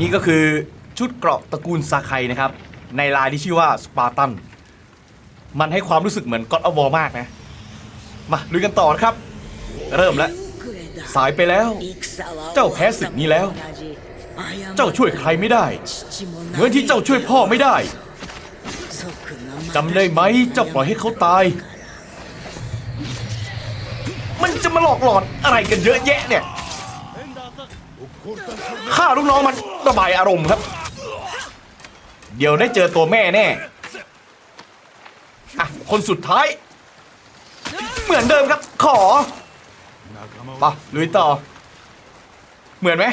นี่ก็คือชุดเกราะตระกูลซาไคนะครับ ในลายที่ชื่อว่าสปาร์ตัน มันให้ความรู้สึกเหมือนก็อดอวอมากนะ มาลุยกันต่อนะครับ เริ่มแล้ว สายไปแล้ว เจ้าแพ้ศึกนี้แล้ว เจ้าช่วยใครไม่ได้ เหมือนที่เจ้าช่วยพ่อไม่ได้จำได้ไหมเจ้าปล่อยให้เขาตาย มันจะมาหลอกหลอนอะไรกันเยอะแยะเนี่ย ฆ่าลูกน้องมันระบายอารมณ์ครับ เดี๋ยวได้เจอตัวแม่แน่อะคนสุดท้าย เหมือนเดิมครับ ขอปะลุยต่อ เหมือนไหม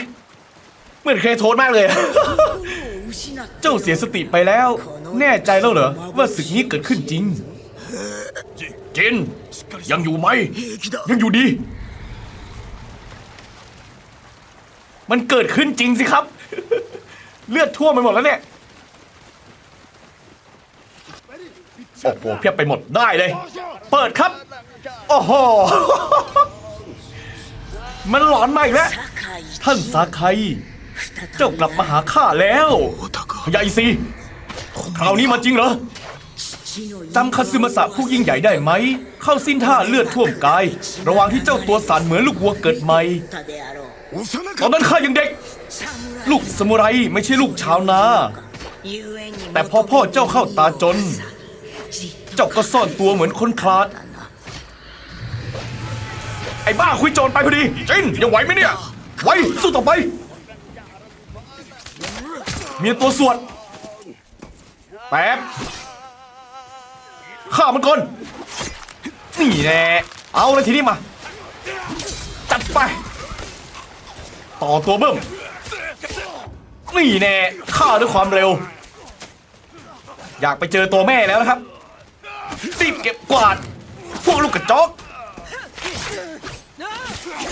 เหมือนเคโทสมากเลย เจ้าเสียสติไปแล้ว แน่ใจแล้วเหรอ ว่าศึกนี้เกิดขึ้นจริง จินยังอยู่ไหม ยังอยู่ดี มันเกิดขึ้นจริงสิครับ เลือดท่วมไปหมดแล้วเนี่ย โอ้โหเพียบไปหมดได้เลย เปิดครับ โอ้โห มันหลอนมาอีกแล้ว ท่านสาไคเจ้ากลับมาหาข้าแล้วพยายซีคราวนี้มาจริงเหรอจำคาซึมาสะผู้ยิ่งใหญ่ได้ไหม เข้าสิ้นท่าเลือดท่วมกาย ระหว่างที่เจ้าตัวสันเหมือนลูกวัวเกิดใหม่ ตอนนั้นข้ายังเด็ก ลูกสมุไรไม่ใช่ลูกชาวนา แต่พอพ่อเจ้าเข้าตาจน เจ้าก็ซ่อนตัวเหมือนคนคลาด ไอ้บ้าคุยโจรไปพอดี จินยังไหวไหมเนี่ย ไหว สู้ต่อไป เมียตัวสวด แป๊บฆ่ามันก่อน นี่แน่เอาเลยทีนี้มา จัดไป ต่อตัวเบิ้มนี่แน่ฆ่าด้วยความเร็ว อยากไปเจอตัวแม่แล้วนะครับรีบเก็บกวาด พวกลูกกระจอก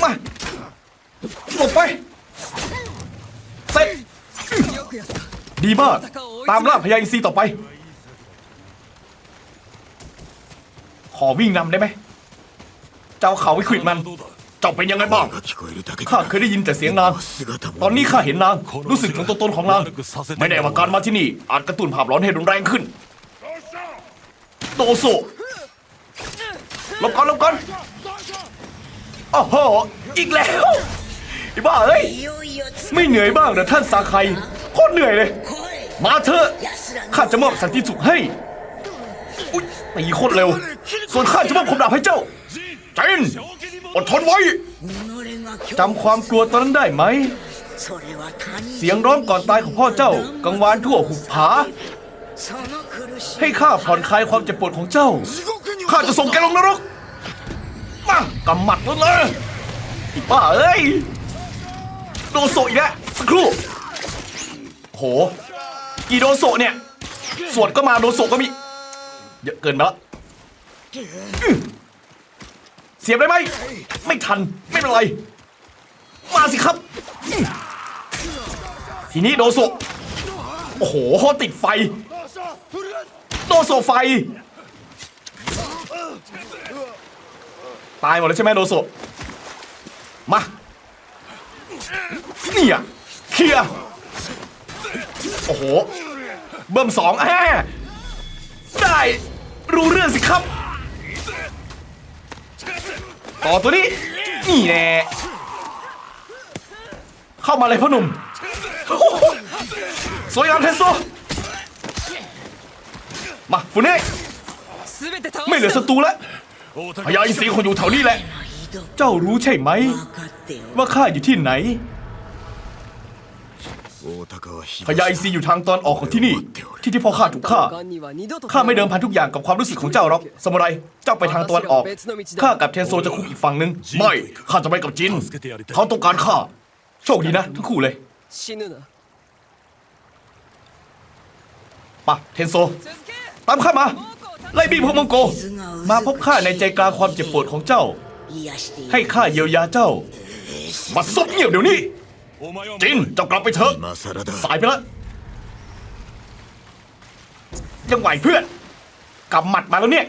มาหลบไปเสร็จดีมากตามล่าพญาอินทรีต่อไป ขอวิ่งนำได้ไหมเจ้าเขาวิควิดมัน เจ้าเป็นยังไงบ้าง ข้าเคยได้ยินแต่เสียงนาง ตอนนี้ข้าเห็นนาง รู้สึกถึงตัวตนของนาง ไม่แน่ว่าการมาที่นี่ อาจกระตุ้นภาพร้อนให้รุนแรงขึ้น โตโซหลบก่อนหลบก่อนโอ้โหอีกแล้วไอ้บ้าเอ้ย ไม่เหนื่อยบ้างเหรอท่านสาไคโคตรเหนื่อยเลย มาเถอะข้าจะมอบสันติสุขให้ อุ๊ยตีโคตรเร็ว ส่วนข้าจะมอบคมดาบให้เจ้า จินอดทนไว้ จำความกลัวตอนนั้นได้ไหม เสียงร้องก่อนตายของพ่อเจ้า กังวานทั่วหุบผา ให้ข้าผ่อนคลายความเจ็บปวดของเจ้า ข้าจะส่งแกลงนรกมากำหมัดแล้วเลยไอ้บ้าเอ้ย โดโซอีกแล้วสักครู่ โหกี่โดโซเนี่ย สวดก็มาโดโซก็มี เยอะเกินไปละอื้อ เสียบได้ไหม ไม่ทัน ไม่เป็นไร มาสิครับ ทีนี้โดโซโอ้โหติดไฟ โดโซไฟ ตายหมดแล้วใช่ไหมโดโซมา เนี่อะเคลียร์โอ้โห เบิ่มสองแอะได้ รู้เรื่องสิครับ ต่อตัวนี้นี่แน่เข้ามาเลยพ่อหนุ่มโอ้โหสวยงามเทสโซมาฟุเน่ไม่เหลือศัตรูแล้วพญาอินทรีคนอยู่แถวนี้แหละ เจ้ารู้ใช่ไหม ว่าข้าอยู่ที่ไหน พญาอิซีอยู่ทางตอนออกของที่นี่ ที่ที่พ่อข้าถูกฆ่าข้าไม่เดิมพันทุกอย่างกับความรู้สึกของเจ้าหรอกสมุไรเจ้าไปทางตอนออกข้ากับเทนโซจะคุกอีกฝั่งหนึ่งไม่ข้าจะไปกับจิน เขาต้องการข้าโชคดีนะทั้งคู่เลยปะเทนโซ ตามข้ามา ไล่บี้พมองโก มาพบข้าในใจกลางความเจ็บปวดของเจ้า ให้ข้าเยียวยาเจ้า มาซบเงียบเดี๋ยวนี้ จินเจ้ากลับไปเถอะสายไปแล้วยังไหวเพื่อนกำหมัดมาแล้วเนี่ย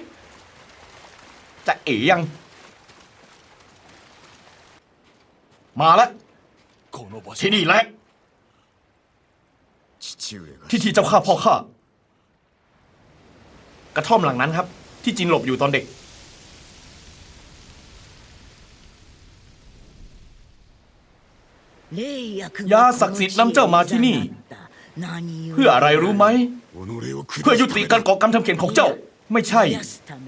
จะเอ๋ยัง มาแล้วที่นี่แหละที่ที่เจ้าข้าพ่อข้ากระท่อมหลังนั้นครับ ที่จินหลบอยู่ตอนเด็ก ยาศักดิ์สิทธิ์นำเจ้ามาที่นี่ เพื่ออะไรรู้ไหม เพื่อยุติการก่อกรรมทำเขียนของเจ้า ไม่ใช่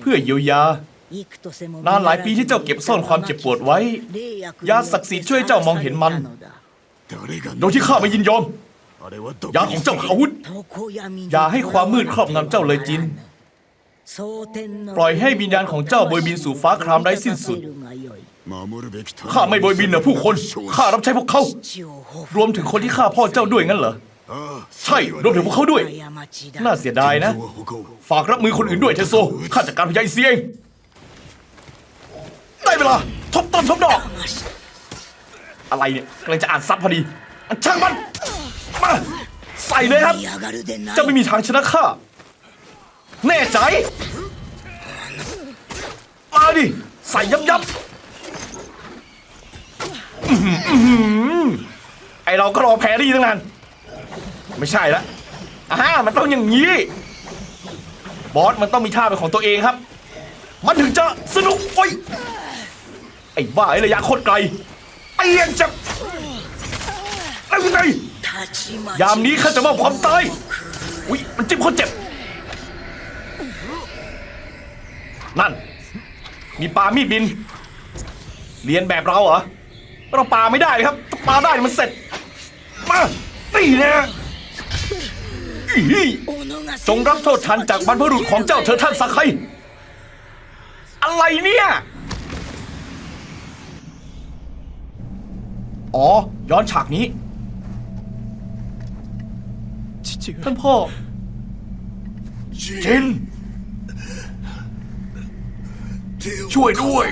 เพื่อเยียวยานานหลายปีที่เจ้าเก็บซ่อนความเจ็บปวดไว้ ยาศักดิ์สิทธิ์ช่วยเจ้ามองเห็นมัน โดยที่ข้าไม่ยินยอม ยาของเจ้าคืออาวุธ อย่าให้ความมืดครอบงำเจ้าเลยจิน ปล่อยให้วิญญาณของเจ้าโบยบินสู่ฟ้าครามไร้สิ้นสุด ข้าไม่โบยบินนะผู้คน ข้ารับใช้พวกเขา รวมถึงคนที่ฆ่าพ่อเจ้าด้วยงั้นเหรอ ใช่ รวมถึงพวกเขาด้วย น่าเสียดายนะ ฝากรับมือคนอื่นด้วยเทโซ ข้าจัดการพยายเสียเองได้เวลา ทบต้นทบดอก อะไรเนี่ยกำลังจะอ่านซับพอดีอันช่างมัน มา ใส่เลยครับเจ้าไม่มีทางชนะข้า แน่ใจ มาดิ ใส่ยับยับ อื้อหืออื้อหือไอเราก็รอแพ้ดีตั้งนานไม่ใช่ละอ่ามันต้องอย่างนี้ บอสมันต้องมีท่าเป็นของตัวเองครับ มันถึงจะสนุกโอ้ยไอ้บ้าไอ้ระยะโคตรไกลไอ้เลี้ยงจับแล้วยังไงยามนี้ข้าจะมอบความตายอุ้ยมันจิ้มคนเจ็บ นั่น มีปลามีดบิน เรียนแบบเราเหรอ เราปลาไม่ได้ครับถ้าปลาได้มันเสร็จ มานี่นะอีจงรับโทษทันจากบรรพบุรุษของเจ้าเธอท่านสักใครอะไรเนี่ย อ๋อ ย้อนฉากนี้ ท่านพ่อเจนช่วยด้วย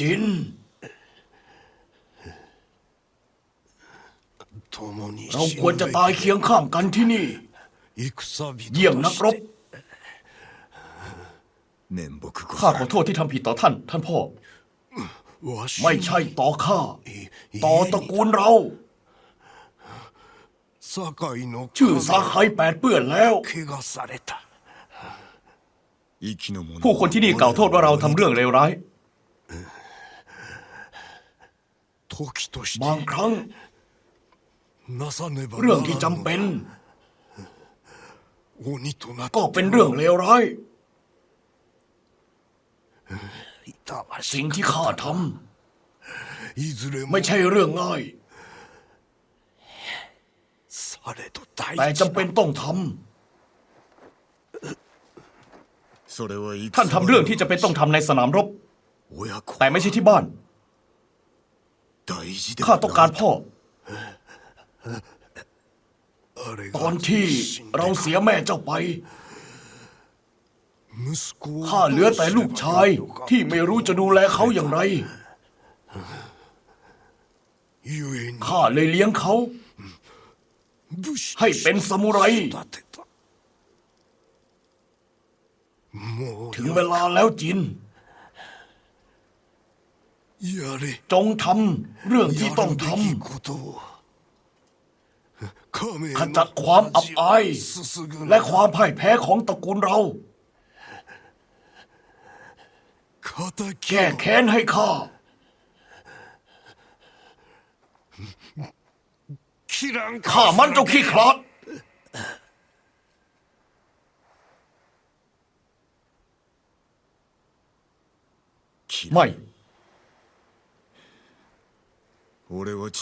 จินเราควรจะตายเคียงข้างกันที่นี่ เยี่ยงนักรบ ข้าขอโทษที่ทำผิดต่อท่าน ท่านพ่อ ไม่ใช่ต่อข้า ต่อตระกูลเรา ชื่อซาไคแปดเปื้อนแล้ว ผู้คนที่นี่กล่าวโทษว่าเราทำเรื่องเลวร้าย บางครั้ง เรื่องที่จำเป็น ก็เป็นเรื่องเลวร้าย สิ่งที่ข้าทำไม่ใช่เรื่องง่าย แต่จำเป็นต้องทำท่านทำเรื่องที่จะเป็นต้องทำในสนามรบ แต่ไม่ใช่ที่บ้าน ข้าต้องการพ่อ ตอนที่เราเสียแม่เจ้าไป ข้าเหลือแต่ลูกชายที่ไม่รู้จะดูแลเขาอย่างไร ข้าเลยเลี้ยงเขา ให้เป็นสมุไรถึงเวลาแล้วจิน จงทำเรื่องที่ต้องทำขจัดความอับอายและความพ่ายแพ้ของตระกูลเรา แก้แค้นให้ข้าข้ามันเจ้าขี้คลาดไม่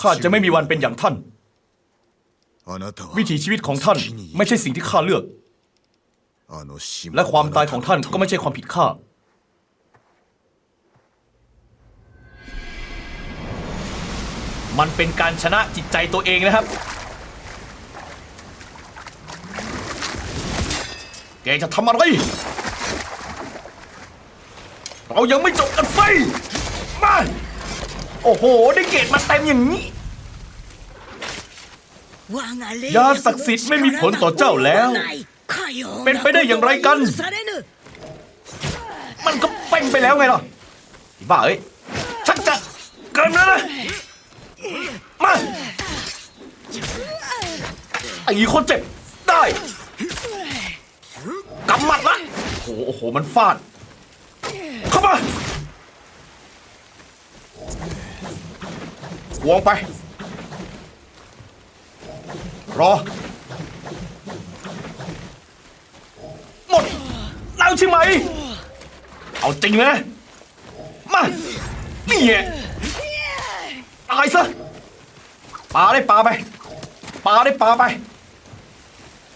ข้าจะไม่มีวันเป็นอย่างท่าน วิถีชีวิตของท่านไม่ใช่สิ่งที่ข้าเลือก และความตายของท่านก็ไม่ใช่ความผิดข้ามันเป็นการชนะจิตใจตัวเองนะครับกจะทำอะไร เรายังไม่จบกันไฟมาโอ้โห ได้เกรดมาเต็มอย่างนี้ ยาศักดิ์สิทธิ์ไม่มีผลต่อเจ้าแล้วเป็นไปได้อย่างไรกันมันก็เป็นไปแล้วไงล่ะไอ้บ้าเอ้ยชักจะเกินแล้วนะมาไอ้คนเจ็บได้กำหมัดละโอ้โหโอ้โหมันฟาด เข้ามาค วงไป รอ หมดแล้วใช่ไหม เอาจริงนะ มา นี่ไงตายซะปาได้ปาไปปาได้ปาไป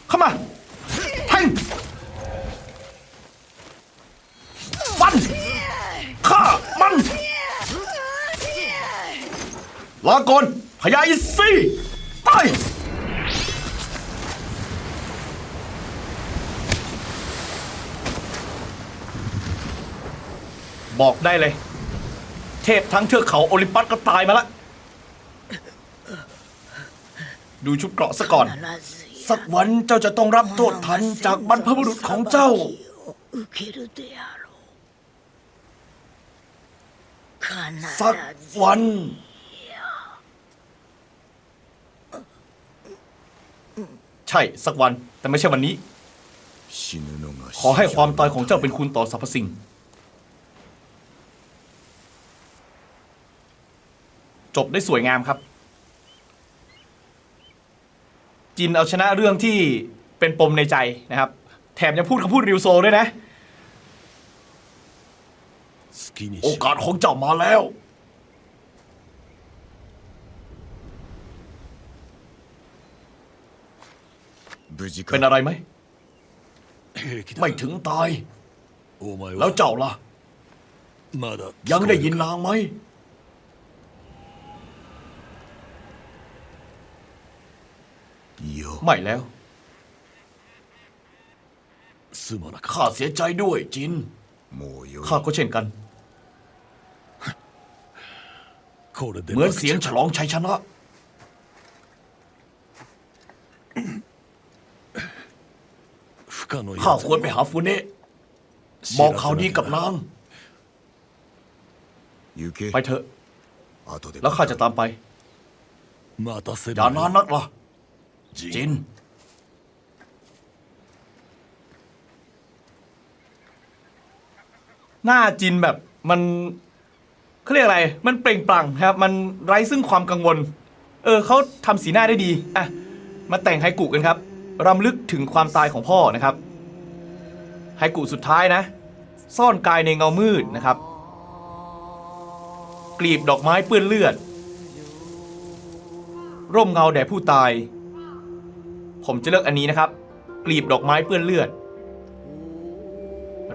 เข้ามาแทงฟันฆ่ามัน ลาก่อนพญาอินทรีตายบอกได้เลย เทพทั้งเทือกเขาโอลิมปัสก็ตายมาละ ดูชุดเกราะซะก่อน สักวันเจ้าจะต้องรับโทษทันจากบรรพบุรุษของเจ้า สักวัน ใช่สักวันแต่ไม่ใช่วันนี้ ขอให้ความตายของเจ้าเป็นคุณต่อสรรพสิ่ง จบได้สวยงามครับ จินเอาชนะเรื่องที่เป็นปมในใจนะครับ แถมยังพูดคำพูดริวโซด้วยนะ โอกาสของเจ้ามาแล้ว เป็นอะไรไหม ไม่ถึงตาย แล้วเจ้าล่ะ ยังได้ยินนางไหม ไม่แล้วข้าเสียใจด้วยจิน ข้าก็เช่นกัน เหมือนเสียงฉลองชัยชนะ ข้าควรไปหาฟูเนะบอกข่าวดีกับนางไปเถอะ แล้วข้าจะตามไปอย่านานนักล่ะ จิน หน้าจินแบบมันเขาเรียกอะไร มันเปล่งปลั่งครับ มันไร้ซึ่งความกังวล เออเขาทำสีหน้าได้ดี อะ มาแต่งไฮกุกันครับ รำลึกถึงความตายของพ่อนะครับไฮกุสุดท้ายนะ ซ่อนกายในเงามืดนะครับ กลีบดอกไม้เปื้อนเลือด ร่มเงาแด่ผู้ตาย ผมจะเลือกอันนี้นะครับ กลีบดอกไม้เปื้อนเลือด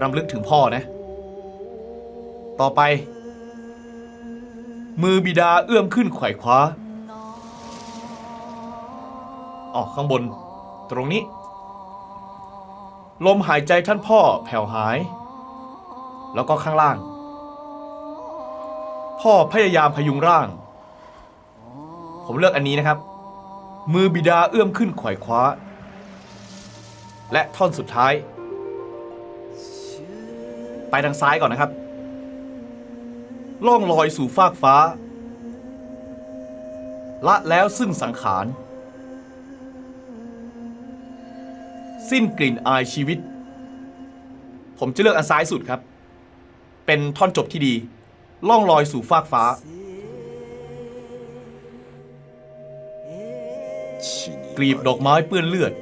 รำลึกถึงพ่อนะ ต่อไป มือบิดาเอื้อมขึ้นไขว่คว้าอ๋อข้างบน ตรงนี้ ลมหายใจท่านพ่อแผ่วหาย แล้วก็ข้างล่าง พ่อพยายามพยุงร่าง ผมเลือกอันนี้นะครับ มือบิดาเอื้อมขึ้นไขว่คว้า และท่อนสุดท้าย ไปทางซ้ายก่อนนะครับ ล่องลอยสู่ฟากฟ้า ละแล้วซึ่งสังขาร สิ้นกลิ่นอายชีวิต ผมจะเลือกอันซ้ายสุดครับ เป็นท่อนจบที่ดี ล่องลอยสู่ฟากฟ้า กลีบดอกไม้เปื้อนเลือด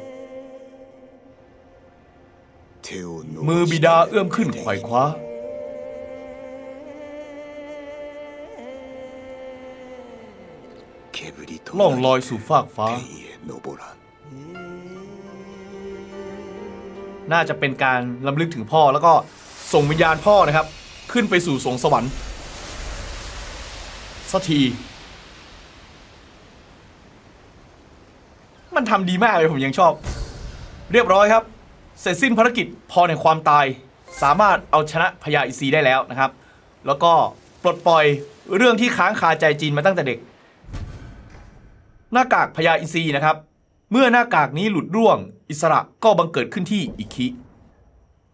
มือบิดาเอื้อมขึ้นไขว่คว้า ล่องลอยสู่ฟากฟ้า น่าจะเป็นการลำลึกถึงพ่อแล้วก็ส่งวิญญาณพ่อนะครับ ขึ้นไปสู่สวงสวรรค์สักที มันทำดีมากเลยผมยังชอบ เรียบร้อยครับ เสร็จสิ้นภารกิจพอในความตาย สามารถเอาชนะพญาอินซีได้แล้วนะครับ แล้วก็ปลดปล่อยเรื่องที่ค้างคาใจจีนมาตั้งแต่เด็ก หน้ากากพญาอินซีนะครับ เมื่อหน้ากากนี้หลุดร่วง อิสระก็บังเกิดขึ้นที่อิคิ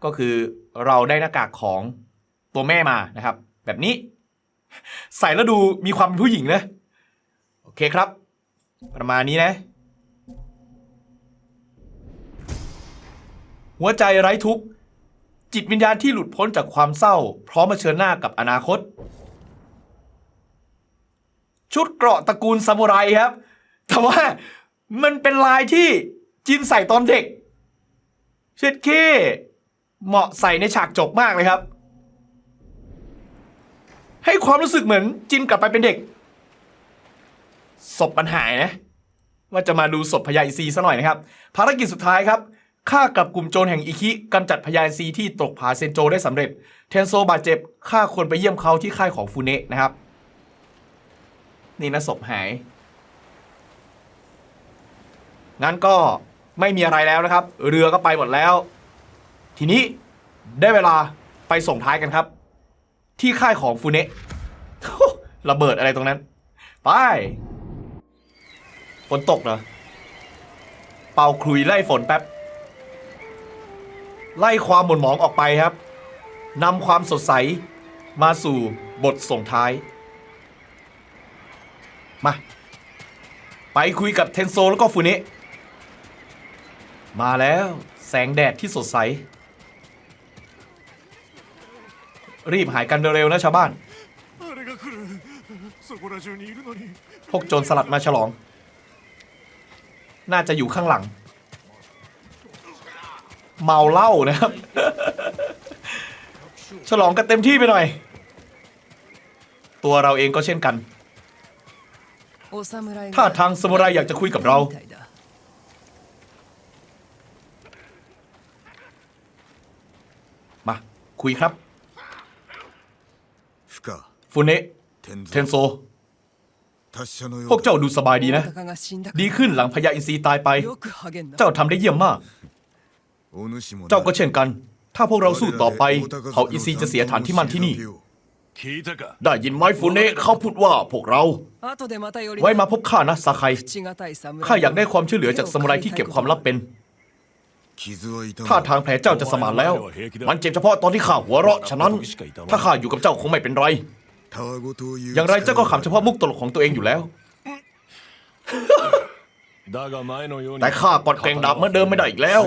ก็คือเราได้หน้ากากของตัวแม่มานะครับ แบบนี้ ใส่แล้วดูมีความเป็นผู้หญิงนะ โอเคครับ ประมาณนี้นะ หัวใจไร้ทุกข์จิตวิญญาณที่หลุดพ้นจากความเศร้า พร้อมมาเชิญหน้ากับอนาคต ชุดเกราะตระกูลซามูไรครับ แต่ว่า มันเป็นลายที่จินใส่ตอนเด็ก เช็ดเคเหมาะใส่ในฉากจบมากเลยครับ ให้ความรู้สึกเหมือนจินกลับไปเป็นเด็ก ศพมันหายนะ ว่าจะมาดูศพพญาอินทรีซะหน่อยนะครับ ภารกิจสุดท้ายครับฆ่ากับกลุ่มโจรแห่งอิคิกำจัดพญาอินทรีที่ตกผาเซนโจได้สำเร็จ เทนโซบาดเจ็บฆ่าคนไปเยี่ยมเขาที่ค่ายของฟูเนะนะครับ นี่นะศพหาย งั้นก็ไม่มีอะไรแล้วนะครับ เรือก็ไปหมดแล้ว ทีนี้ได้เวลาไปส่งท้ายกันครับ ที่ค่ายของฟูเนะระเบิดอะไรตรงนั้น ไปฝนตกเหรอเป่าคลุยไล่ฝนแป๊บ ไล่ความหม่นหมองออกไปครับนำความสดใสมาสู่บทส่งท้าย มา ไปคุยกับเทนโซแล้วก็ฟูเนะ มาแล้วแสงแดดที่สดใส รีบหายกันเร็วๆนะชาวบ้าน พวกโจรสลัดมาฉลอง น่าจะอยู่ข้างหลัง เมาเหล้านะครับ ฉลองกันเต็มที่ไปหน่อย ตัวเราเองก็เช่นกัน ถ้าทางสมุไรอยากจะคุยกับเรา คุยครับฟูเนะเทนโซ พวกเจ้าดูสบายดีนะ ดีขึ้นหลังพญาอินทรีตายไป เจ้าทำได้เยี่ยมมาก เจ้าก็เช่นกัน ถ้าพวกเราสู้ต่อไปเขาอินทรีจะเสียฐานที่มั่นที่นี่ ได้ยินไหมฟูเนะเขาพูดว่าพวกเรา ไว้มาพบข้านะซาไคข้าอยากได้ความช่วยเหลือจากสมุไรที่เก็บความลับเป็น ท่าทางแผลเจ้าจะสมานแล้ว มันเจ็บเฉพาะตอนที่ข้าหัวเราะ ฉะนั้น ถ้าข้าอยู่กับเจ้าคงไม่เป็นไร อย่างไรเจ้าก็ขำเฉพาะมุกตลกของตัวเองอยู่แล้ว แต่ข้ากอดแกงดับเมื่อเดิมไม่ได้อีกแล้ว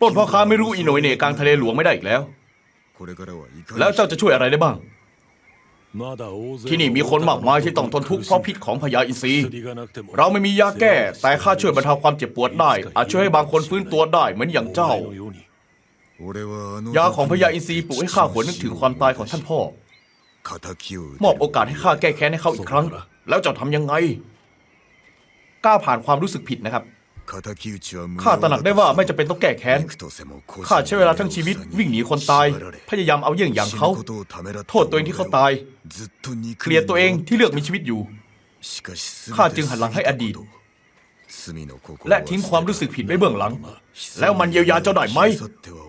ปล้นพ่อค้าไม่รู้อีโนยเน่กลางทะเลหลวงไม่ได้อีกแล้ว แล้วเจ้าจะช่วยอะไรได้บ้าง ที่นี่มีคนมากมายที่ต้องทนทุกข์เพราะพิษของพยาอินทรีเราไม่มียาแก้ แต่ข้าช่วยบรรเทาความเจ็บปวดได้ อาจช่วยให้บางคนฟื้นตัวได้เหมือนอย่างเจ้า ยาของพยาอินทรีปลุกให้ข้าหวนนึกถึงความตายของท่านพ่อ มอบโอกาสให้ข้าแก้แค้นให้เขาอีกครั้ง แล้วจะทำยังไงกล้าผ่านความรู้สึกผิดนะครับ ข้าตระหนักได้ว่าไม่จะเป็นต้องแก้แค้น ข้าใช้เวลาทั้งชีวิตวิ่งหนีคนตาย พยายามเอาเยี่ยงอย่างเขา โทษตัวเองที่เขาตาย เกลียดตัวเองที่เลือกมีชีวิตอยู่ ข้าจึงหันหลังให้อดีต และทิ้งความรู้สึกผิดไว้เบื้องหลัง แล้วมันเยียวยาเจ้าได้ไหม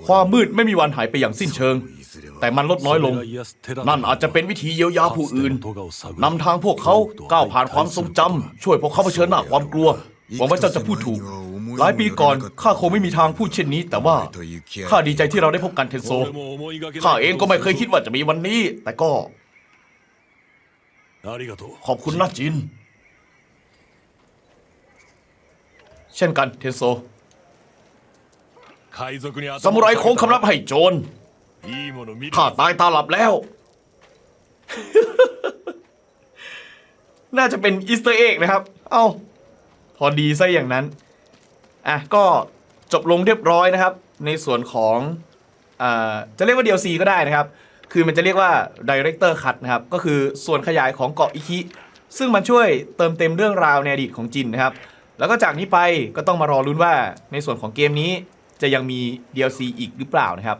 ความมืดไม่มีวันหายไปอย่างสิ้นเชิง แต่มันลดน้อยลง นั่นอาจจะเป็นวิธีเยียวยาผู้อื่นนำทางพวกเขาก้าวผ่านความทรงจำช่วยพวกเขาเผชิญหน้าความกลัว หวังว่าเจ้าจะพูดถูก หลายปีก่อนข้าคงไม่มีทางพูดเช่นนี้ แต่ว่าข้าดีใจที่เราได้พบกันเทนโซข้าเองก็ไม่เคยคิดว่าจะมีวันนี้ แต่ก็ ขอบคุณนะจิน เช่นกันเทนโซสมุไรคงคำรับให้โจรข้าตายตาหลับแล้ว น่าจะเป็นอีสเตอร์เอ็กนะครับ เอ้า พอดีซะอย่างนั้นอะก็จบลงเรียบร้อยนะครับ ในส่วนของอจะเรียกว่า DLC ก็ได้นะครับ คือมันจะเรียกว่า Director Cut นะครับ ก็คือส่วนขยายของเกาะอิคิ ซึ่งมันช่วยเติมเต็มเรื่องราวในอดีตของจินนะครับ แล้วก็จากนี้ไปก็ต้องมารอลุ้นว่าในส่วนของเกมนี้จะยังมี DLC อีกหรือเปล่านะครับ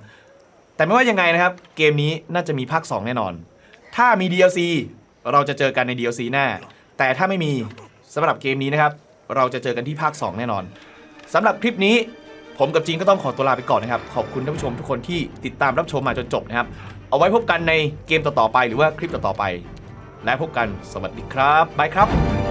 แต่ไม่ว่ายังไงนะครับ เกมนี้น่าจะมีภาค 2 แน่นอน ถ้ามี DLC เราจะเจอกันใน DLC หน้า แต่ถ้าไม่มีสำหรับเกมนี้นะครับ เราจะเจอกันที่ภาค 2 แน่นอนสำหรับคลิปนี้ผมกับจีนก็ต้องขอตัวลาไปก่อนนะครับ ขอบคุณท่านผู้ชมทุกคนที่ติดตามรับชมมาจนจบนะครับ เอาไว้พบกันในเกมต่อๆไปหรือว่าคลิปต่อๆไป และพบกันสวัสดีครับบายครับ